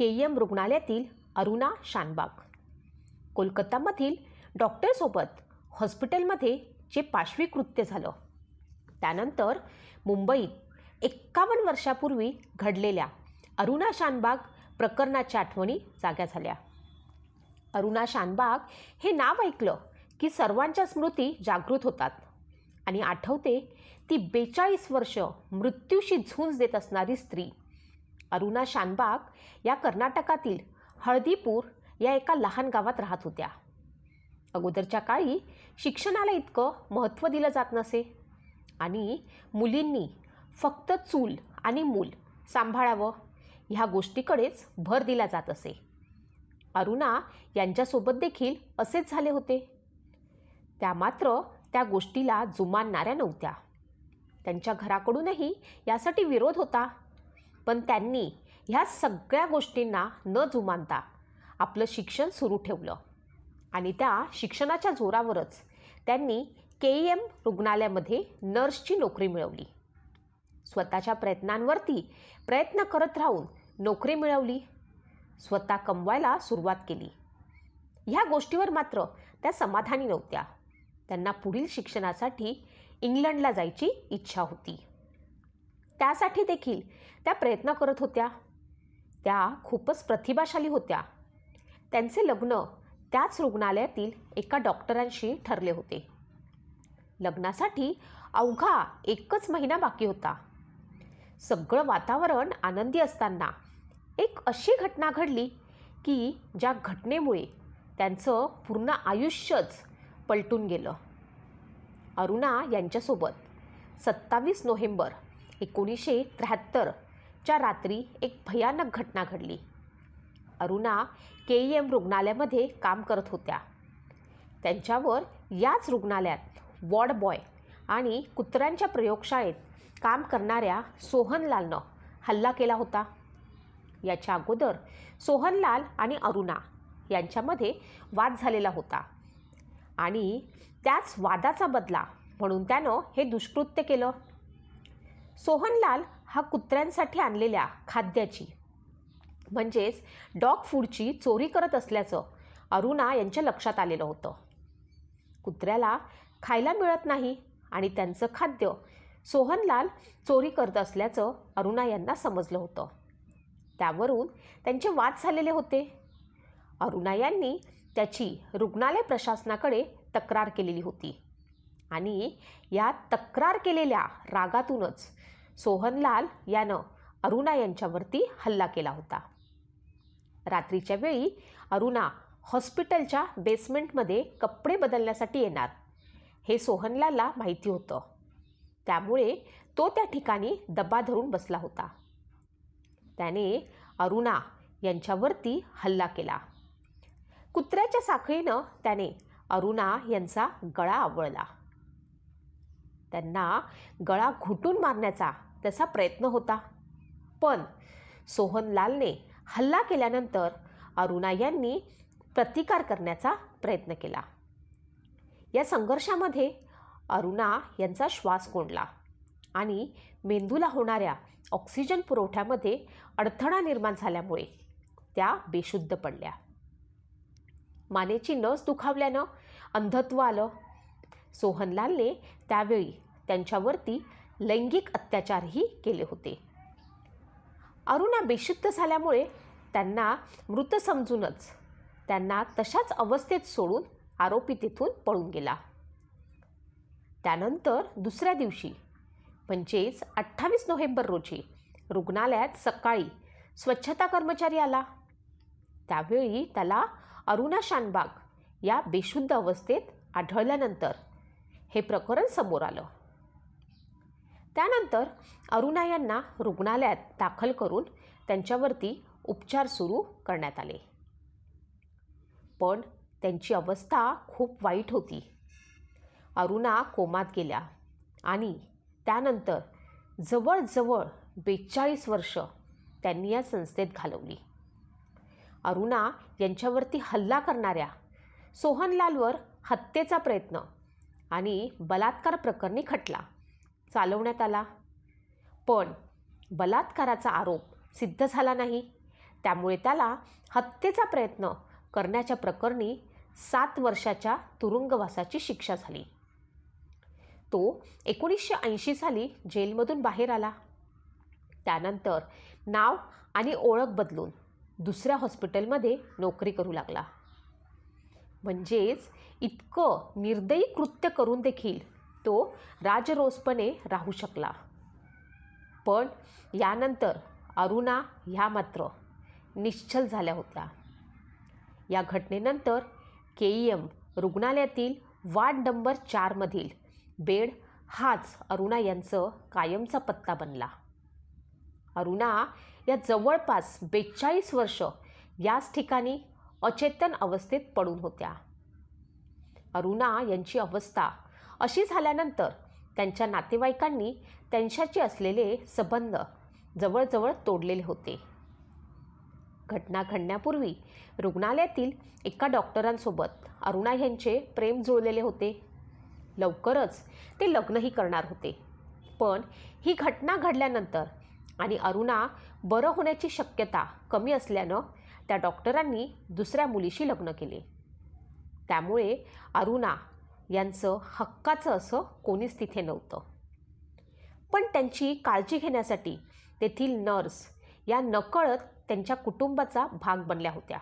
के M रुग्णालयातील अरुणा शानबाग. कोलकातामधील डॉक्टरसोबत हॉस्पिटलमध्ये जे पाशवीकृत्य झालं. त्यानंतर मुंबईत एक्कावन्न वर्षापूर्वी घडलेल्या अरुणा शानबाग प्रकरणाच्या आठवणी जाग्या झाल्या. अरुणा शानबाग हे नाव ऐकलं की सर्वांच्या स्मृती जागृत होतात आणि आठवते ती बेचाळीस वर्ष मृत्यूशी झुंज देत असणारी स्त्री. अरुणा शानबाग या कर्नाटकातील हळदीपूर या एका लहान गावात राहत होत्या. अगोदरच्या काळी शिक्षणाला इतकं महत्त्व दिलं जात नसे आणि मुलींनी फक्त चूल आणि मूल सांभाळावं ह्या गोष्टीकडेच भर दिला जात असे. अरुणा यांच्यासोबत देखील असेच झाले होते. त्या मात्र त्या गोष्टीला जुमानणाऱ्या नव्हत्या. त्यांच्या घराकडूनही यासाठी विरोध होता. पण त्यांनी ह्या सगळ्या गोष्टींना न जुमानता आपलं शिक्षण सुरू ठेवलं. आणि त्या शिक्षणाच्या जोरावरच त्यांनी के ई एम रुग्णालयामध्ये नर्सची नोकरी मिळवली. स्वतःच्या प्रयत्नांवरती प्रयत्न करत राहून नोकरी मिळवली. स्वतः कमवायला सुरुवात केली. ह्या गोष्टीवर मात्र त्या समाधानी नव्हत्या. त्यांना पुढील शिक्षणासाठी इंग्लंडला जायची इच्छा होती. त्यासाठी देखील त्या प्रयत्न करत होत्या. त्या खूपच प्रतिभाशाली होत्या. त्यांचे लग्न त्याच रुग्णालयातील एका डॉक्टरांशी ठरले होते. लग्नासाठी अवघा एकच महिना बाकी होता. सगळं वातावरण आनंदी असताना एक अशी घटना घडली की ज्या घटनेमुळे त्यांचं पूर्ण आयुष्यच पलटून गेलं. अरुणा यांच्यासोबत सत्तावीस नोव्हेंबर एकोणीसशे त्र्याहत्तरच्या रात्री एक भयानक घटना घडली. अरुणा के एम रुग्णालयामध्ये काम करत होत्या. त्यांच्यावर याच रुग्णालयात वॉर्ड बॉय आणि कुत्र्यांच्या प्रयोगशाळेत काम करणाऱ्या सोहनलालनं हल्ला केला होता. याच्या अगोदर सोहनलाल आणि अरुणा यांच्यामध्ये वाद झालेला होता आणि त्याच वादाचा बदला म्हणून त्यानं हे दुष्कृत्य केलं. सोहनलाल हा कुत्र्यांसाठी आणलेल्या खाद्याची. म्हणजेच डॉग फूडची चोरी करत असल्याचं अरुणा यांच्या लक्षात आलेलं होतं. कुत्र्याला खायला मिळत नाही आणि त्यांचं खाद्य सोहनलाल चोरी करत असल्याचं अरुणा यांना समजलं होतं. त्यावरून त्यांचे वाद झालेले होते. अरुणा यांनी त्याची रुग्णालय प्रशासनाकडे तक्रार केलेली होती. आणि या तक्रार केलेल्या रागातूनच सोहनलाल यानं अरुणा यांच्यावरती हल्ला केला होता. रात्रीच्या वेळी अरुणा हॉस्पिटलच्या बेसमेंटमध्ये कपडे बदलण्यासाठी येणार हे सोहनलालला माहिती होतं. त्यामुळे तो त्या ठिकाणी डबा धरून बसला होता. त्याने अरुणा यांच्यावरती हल्ला केला. कुत्र्याच्या साखळीनं त्याने अरुणा यांचा गळा आवळला. त्यांना गळा घुटून मारण्याचा त्याचा प्रयत्न होता. पण सोहनलालने हल्ला केल्यानंतर अरुणा यांनी प्रतिकार करण्याचा प्रयत्न केला. या संघर्षामध्ये अरुणा यांचा श्वास कोंडला आणि मेंदूला होणाऱ्या ऑक्सिजन पुरवठ्यामध्ये अडथळा निर्माण झाल्यामुळे त्या बेशुद्ध पडल्या. मानेची नस दुखावल्यानं अंधत्व आलं. सोहनलालने त्यावेळी त्यांच्यावरती लैंगिक अत्याचारही केले होते. अरुणा बेशुद्ध झाल्यामुळे त्यांना मृत समजूनच त्यांना तशाच अवस्थेत सोडून आरोपी तिथून पळून गेला. त्यानंतर दुसऱ्या दिवशी म्हणजेच अठ्ठावीस नोव्हेंबर रोजी रुग्णालयात सकाळी स्वच्छता कर्मचारी आला. त्यावेळी त्याला अरुणा शानबाग या बेशुद्ध अवस्थेत आढळल्यानंतर हे प्रकरण समोर आलं. त्यानंतर अरुणा यांना रुग्णालयात दाखल करून त्यांच्यावरती उपचार सुरू करण्यात आले. पण त्यांची अवस्था खूप वाईट होती. अरुणा कोमात गेल्या आणि त्यानंतर जवळजवळ बेचाळीस वर्ष त्यांनी या संस्थेत घालवली. अरुणा यांच्यावरती हल्ला करणाऱ्या सोहनलालवर हत्येचा प्रयत्न आणि बलात्कार प्रकरणी खटला चालवण्यात आला. पण बलात्काराचा आरोप सिद्ध झाला नाही. त्यामुळे त्याला हत्येचा प्रयत्न करण्याच्या प्रकरणी सात वर्षाच्या तुरुंगवासाची शिक्षा झाली. तो एकोणीसशे ऐंशी साली जेलमधून बाहेर आला. त्यानंतर नाव आणि ओळख बदलून दुसऱ्या हॉस्पिटलमध्ये नोकरी करू लागला. म्हणजेच इतकं निर्दयी कृत्य करून देखील तो राजरोसपणे राहू शकला. पण यानंतर अरुणा ह्या मात्र निश्चल झाल्या होत्या. या घटनेनंतर के ई एम रुग्णालयातील वार्ड नंबर चारमधील बेड हाच अरुणा यांचं कायमचा पत्ता बनला. अरुणा या जवळपास बेचाळीस वर्ष याच ठिकाणी अचेतन अवस्थेत पडून होत्या. अरुणा यांची अवस्था अशी झाल्यानंतर त्यांच्या नातेवाईकांनी त्यांच्याशी असलेले संबंध जवळजवळ तोडलेले होते. घटना घडण्यापूर्वी रुग्णालयातील एका डॉक्टरांसोबत अरुणा यांचे प्रेम जुळलेले होते. लवकरच ते लग्नही करणार होते. पण ही घटना घडल्यानंतर आणि अरुणा बरं होण्याची शक्यता कमी असल्यानं त्या डॉक्टरांनी दुसऱ्या मुलीशी लग्न केले. त्यामुळे अरुणा यांचं हक्काचं असं कोणीच तिथे नव्हतं. पण त्यांची काळजी घेण्यासाठी तेथील नर्स या नकळत त्यांच्या कुटुंबाचा भाग बनल्या होत्या.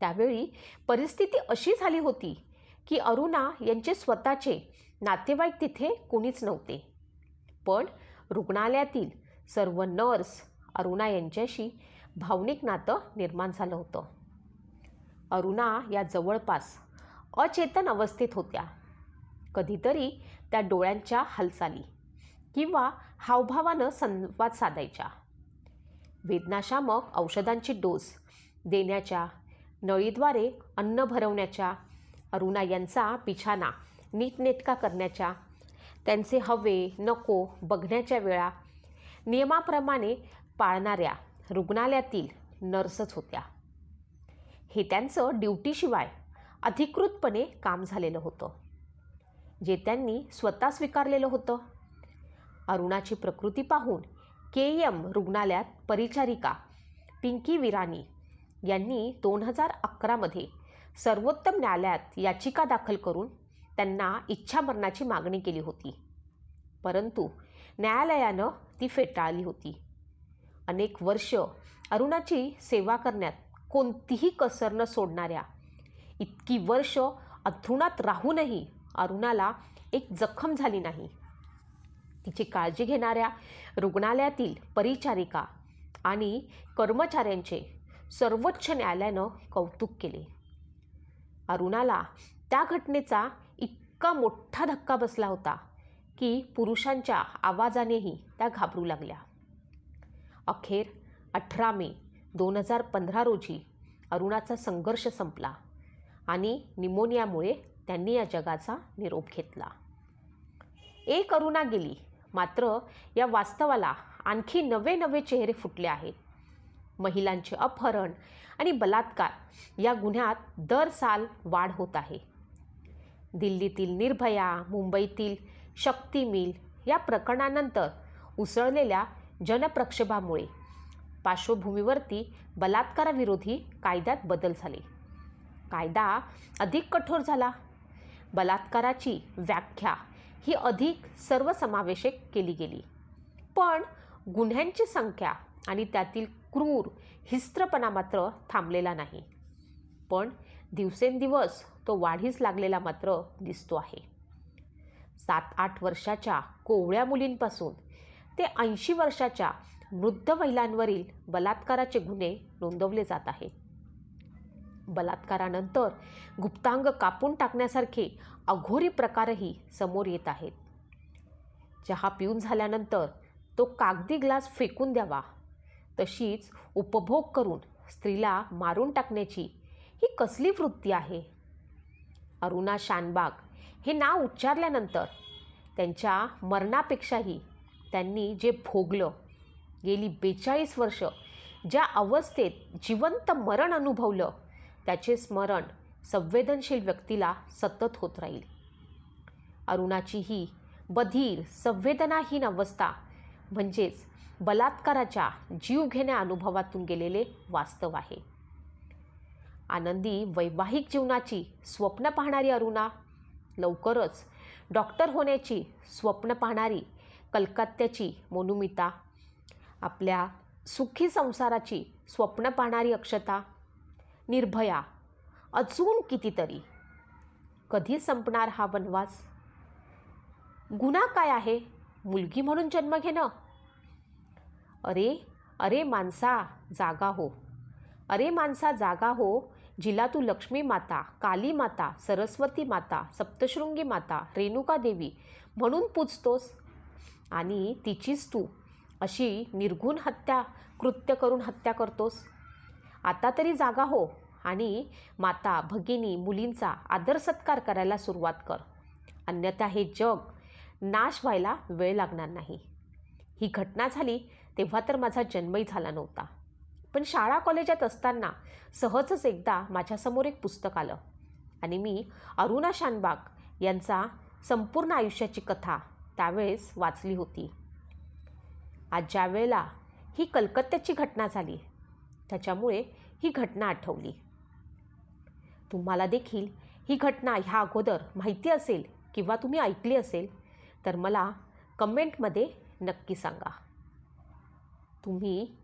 त्यावेळी परिस्थिती अशी झाली होती की अरुणा यांचे स्वतःचे नातेवाईक तिथे कोणीच नव्हते. पण रुग्णालयातील सर्व नर्स अरुणा यांच्याशी भावनिक नातं निर्माण झालं होतं. अरुणा या जवळपास अचेतन अवस्थेत होत्या. कधीतरी त्या डोळ्यांच्या हालचाली किंवा हावभावानं संवाद साधायच्या. वेदनाशामक औषधांची डोस देण्याच्या नळीद्वारे अन्न भरवण्याच्या अरुणा यांचा पिछाना नीटनेटका करण्याच्या त्यांचे हवे नको बघण्याच्या वेळा नियमाप्रमाणे पाळणाऱ्या रुग्णालयातील नर्सच होत्या. हे त्यांचं ड्युटीशिवाय अधिकृतपणे काम झालेलं होतं. जे त्यांनी स्वतः स्वीकारलेलं होतं. अरुणाची प्रकृती पाहून के. एम. रुग्णालयात परिचारिका पिंकी विराणी यांनी दोन हजार अकरामध्ये सर्वोत्तम न्यायालयात याचिका दाखल करून त्यांना इच्छामरणाची मागणी केली होती. परंतु न्यायालयानं ती फेटाळली होती. अनेक वर्ष अरुणाची सेवा करण्यात कोणतीही कसर न सोडणाऱ्या इतकी वर्ष अथरुणात राहूनही अरुणाला एक जखम झाली नाही. तिची काळजी घेणाऱ्या रुग्णालयातील परिचारिका आणि कर्मचाऱ्यांचे सर्वोच्च न्यायालयानं कौतुक केले. अरुणाला त्या घटनेचा इतका मोठा धक्का बसला होता की पुरुषांच्या आवाजानेही त्या घाबरू लागल्या. अखेर अठरा मे दोन हजार पंधरा रोजी अरुणाचा संघर्ष संपला आणि निमोनियामुळे त्यांनी या जगाचा निरोप घेतला. एक अरुणा गेली. मात्र या वास्तवाला आणखी नवे नवे चेहरे फुटले आहेत. महिलांचे अपहरण आणि बलात्कार या गुन्ह्यात दर साल वाढ होत आहे. दिल्लीतील निर्भया मुंबईतील शक्ती मिल या प्रकरणानंतर उसळलेल्या जनप्रक्षोभामुळे पार्श्वभूमीवरती बलात्काराविरोधी कायद्यात बदल झाले. कायदा अधिक कठोर झाला. बलात्काराची व्याख्या ही अधिक सर्वसमावेशक केली गेली. पण गुन्ह्यांची संख्या आणि त्यातील क्रूर हिस्त्रपणा मात्र थांबलेला नाही. पण दिवसेंदिवस तो वाढीस लागलेला मात्र दिसतो आहे. सात आठ वर्षाच्या कोवळ्या मुलींपासून ते ऐंशी वर्षाच्या वृद्ध महिलांवरील बलात्काराचे गुन्हे नोंदवले जात आहेत. बलात्कारानंतर गुप्तांग कापून टाकण्यासारखे अघोरी प्रकारही समोर येत आहेत. चहा पिऊन झाल्यानंतर तो कागदी ग्लास फेकून द्यावा. तशीच उपभोग करून स्त्रीला मारून टाकण्याची ही कसली वृत्ती आहे? अरुणा शानबाग हे नाव उच्चारल्यानंतर त्यांच्या मरणापेक्षाही त्यांनी जे भोगलं गेली बेचाळीस वर्ष ज्या अवस्थेत जिवंत मरण अनुभवलं त्याचे स्मरण संवेदनशील व्यक्तीला सतत होत राहील. अरुणाची ही बधीर संवेदनाहीन अवस्था म्हणजेच बलात्काराच्या जीवघेण्या अनुभवातून गेलेले वास्तव आहे. आनंदी वैवाहिक जीवनाची स्वप्न पाहणारी अरुणा लवकरच डॉक्टर होण्याची स्वप्न पाहणारी कलकत्त्याची मोनुमिता आपल्या सुखी संसाराची स्वप्न पाहणारी अक्षता निर्भया अजून कितीतरी. कधी संपणार हा वनवास? गुन्हा काय आहे? मुलगी म्हणून जन्म घेणं? अरे अरे माणसा जागा हो. अरे माणसा जागा हो जिला तू लक्ष्मी माता काली माता सरस्वती माता सप्तशृंगी माता रेणुका देवी म्हणून पूजतोस. आणि तिचीच तू अशी निर्घुण हत्या कृत्य करून हत्या करतोस. आता तरी जागा हो आणि माता भगिनी मुलींचा आदर सत्कार करायला सुरुवात कर. अन्यथा हे जग नाश व्हायला वेळ लागणार नाही. ही घटना झाली तेव्हा तर माझा जन्मही झाला नव्हता. पण शाळा कॉलेजात असताना सहजच एकदा माझ्यासमोर एक पुस्तक आलं आणि मी अरुणा शानबाग यांचा संपूर्ण आयुष्याची कथा त्यावेळेस वाचली होती. आज ज्या वेळेला ही कलकत्त्याची घटना झाली त्याच्यामुळे ही घटना आठवली. तुम्हाला देखील ही घटना ह्या अगोदर माहिती असेल किंवा तुम्ही ऐकली असेल तर मला कमेंटमध्ये नक्की सांगा. तुम्ही ही